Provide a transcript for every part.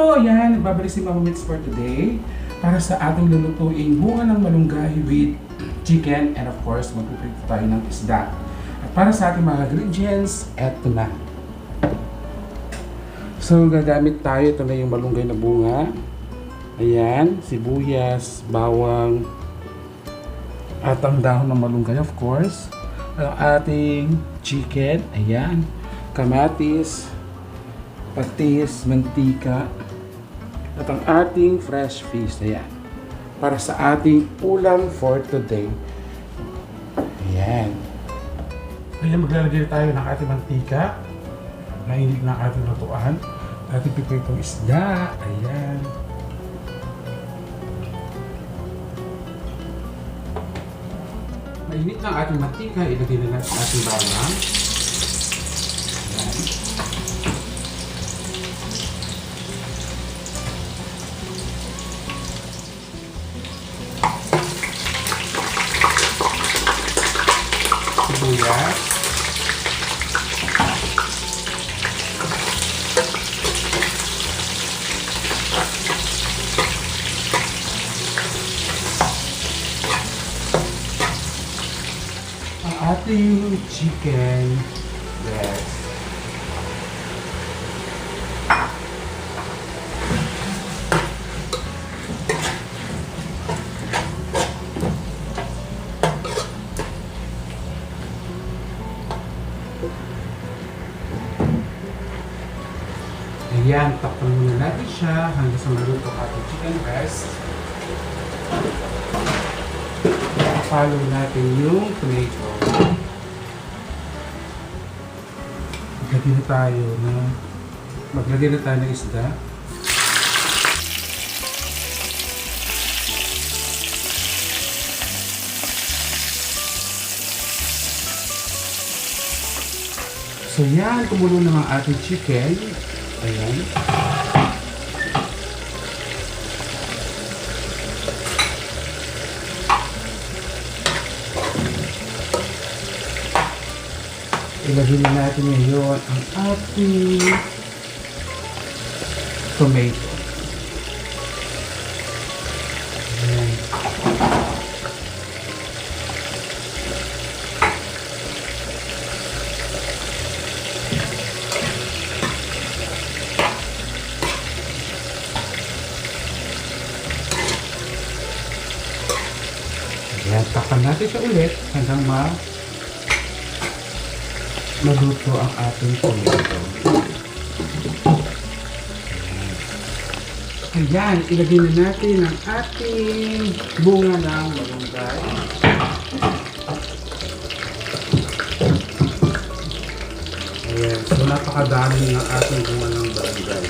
So, yan, babalik si Mama Mits for today para sa ating lulutuin bunga ng malunggay with chicken and of course, magpiprito tayo ng isda. At para sa ating mga ingredients, eto na. So, gagamit tayo. Ito na yung malunggay na bunga. Ayan, sibuyas, bawang, at ang dahon ng malunggay, of course. Ang ating chicken, ayan, kamatis, patis, mantika, at ang ating fresh fish, ayan. Para sa ating ulam for today. Ayan. Ayan, maglalagay tayo ng ating mantika. Mainit na ating lutuan. Ating pipritong isda. Ayan. Mainit na ating mantika. Ilagay na natin ating bawang. Ating chicken breast. Ayan, takpan muna natin siya hanggang sa maluto ating chicken breast. Follow natin yung tomato. Maglagay na tayo na maglagay na tayo ng isda. So yan, kumulo ang ating chicken. Ayan. Ilagay na natin ngayon ang ating tomato. Ayan. Ayan, takpan natin siya ulit hanggang ma maluto ang ating tomato. Ayan, ilagay na natin ang ating bunga ng malunggay. Ayan, so napakadami ng ating bunga ng malunggay.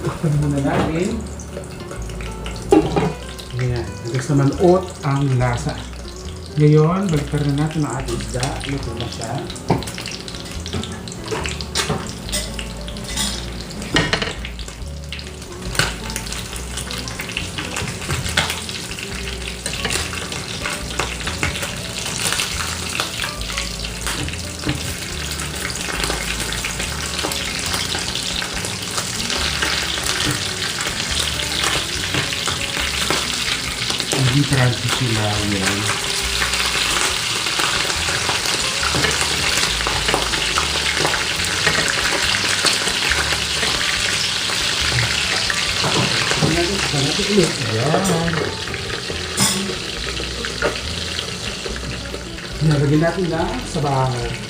Buksan muna natin. Ayan. Hanggang sa manuot ang lasa. Ngayon, balikan na natin ang ating isda. Luto na siya. Hindi crunchy sila yan. Natin, natin ulit. Ayan. Nilagyan natin na sabaw. Ayan.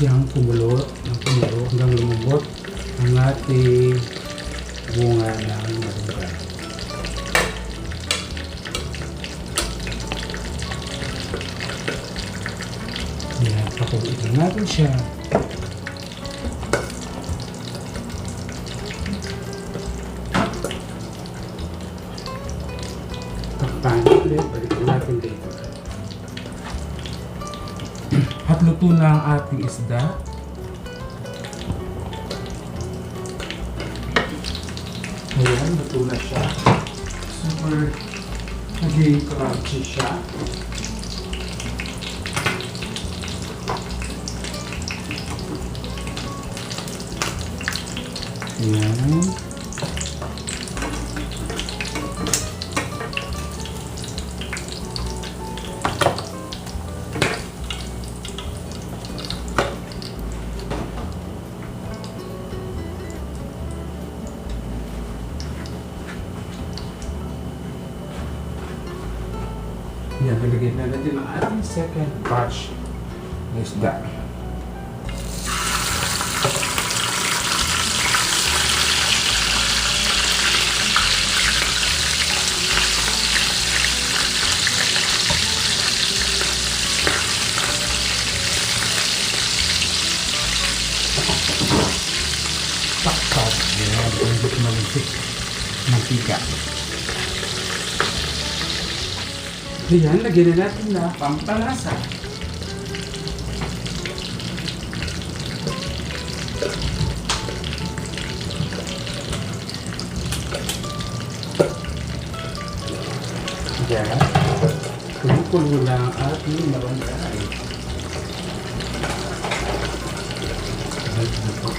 Siyang kumulo ng kumulo hanggang lumubot ang ating bunga ng malunggay. Ayan, pakulit lang natin siya. Na ang ating isda. Ayan, luto na siya. Super naging crunchy siya. Ayan. Second batch ng isda. Takpat. Yan, hindi ko malintik. Mantika. Ayan, lagyan na natin na pampalasa. Ayan. Kumukulo na ang ating malunggay. Ayan.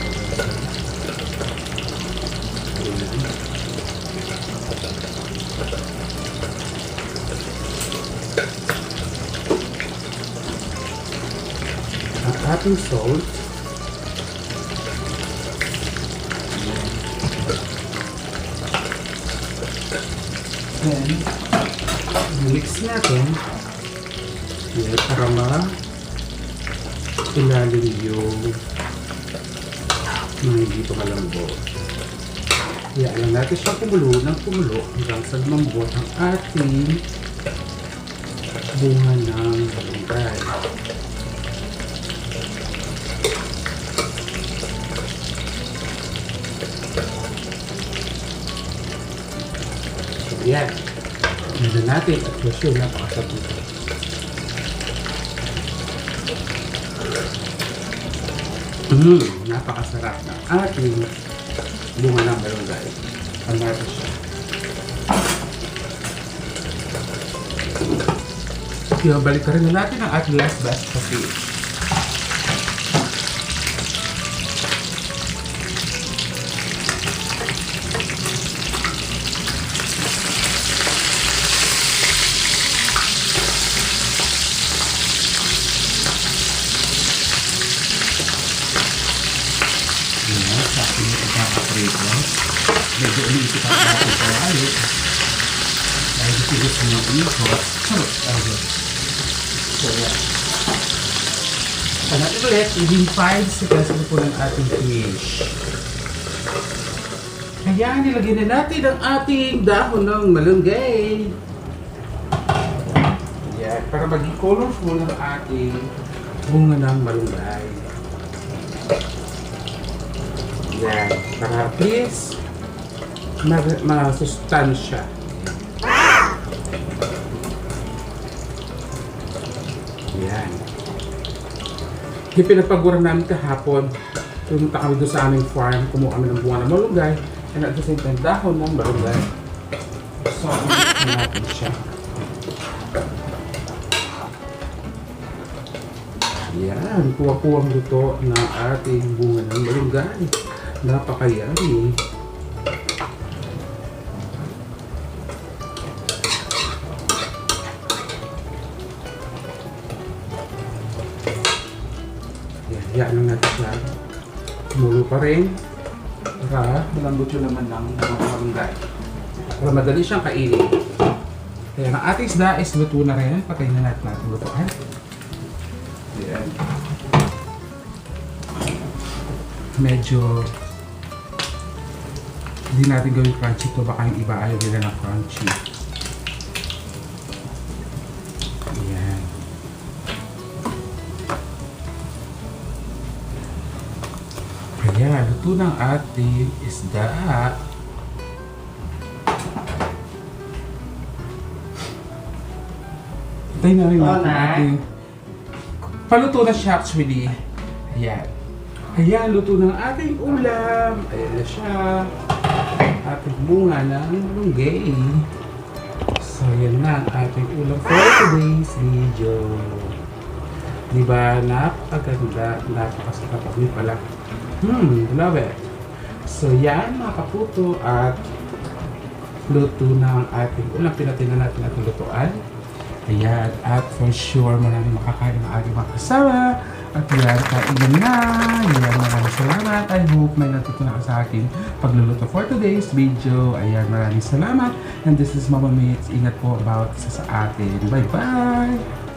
ang ating salt. Then, mix natin. Yan, para ma ilalim yung mga hindi pa malambot. Yan, lang natin siya kumulo ng kumulo hanggang sa lumambot ang ating bunga ng malunggay. Yan. Tignan natin at for sure napakasarap nito. Mmm, napakasarap ng ating bunga ng malunggay. Ang natin siya. Kaya balik ka rin na natin ang ating last batch kasi Yan, sa ating pagkakaprito. Medyo uliisip ang ating kawali. Dahil gusto gusto nyo umikot. Charot, tayo. So, yan. Sana ulit, within 5 seconds na po ng ating fish. Ayan, nilagyan na natin ang ating dahon ng malunggay. Ayan, para maging colorful ang ating bunga ng malunggay. Yan. Para at least ma- masustansya. Yan. yung pinagpaguran namin kahapon, pumunta kami doon sa aming farm, kumuha kami ng bunga ng malunggay, and at the same time, dahon ng malunggay. So, ano natin siya. Yan, kuha-kuha luto ng ating bunga ng malunggay. Napakayari. Pa rin. Para malambot yung laman ng mga malunggay. Para madali siyang kainin. Kaya ang ating isda is luto na rin. Patayin na natin natin lutoan. Yan. Medyo hindi natin gawin crunchy to baka yung iba ayaw nila ng crunchy. Ayan, luto ng ating isda. Tayo na rin natin na. ating Paluto na siya actually. Ayan. Ayan, luto ng ating ulam. Ayan na siya. Ating bunga ng malunggay. So, yan na ang ating ulam for today's video. Diba? Napakaganda. Napakasarap. Pala. Hmm, love it. So, yan mga kaputo at luto ng ating ulam. Pinatin na natin ating lutuan. Ayan, at for sure maraming makakain ng ating mga kasama. At yan, kainan na. Ayan, maraming salamat. I hope may natutunan ka sa akin pagluluto for today's video. Ayan, maraming salamat. And this is Mama Mates. Ingat po about sa sa atin. Bye-bye!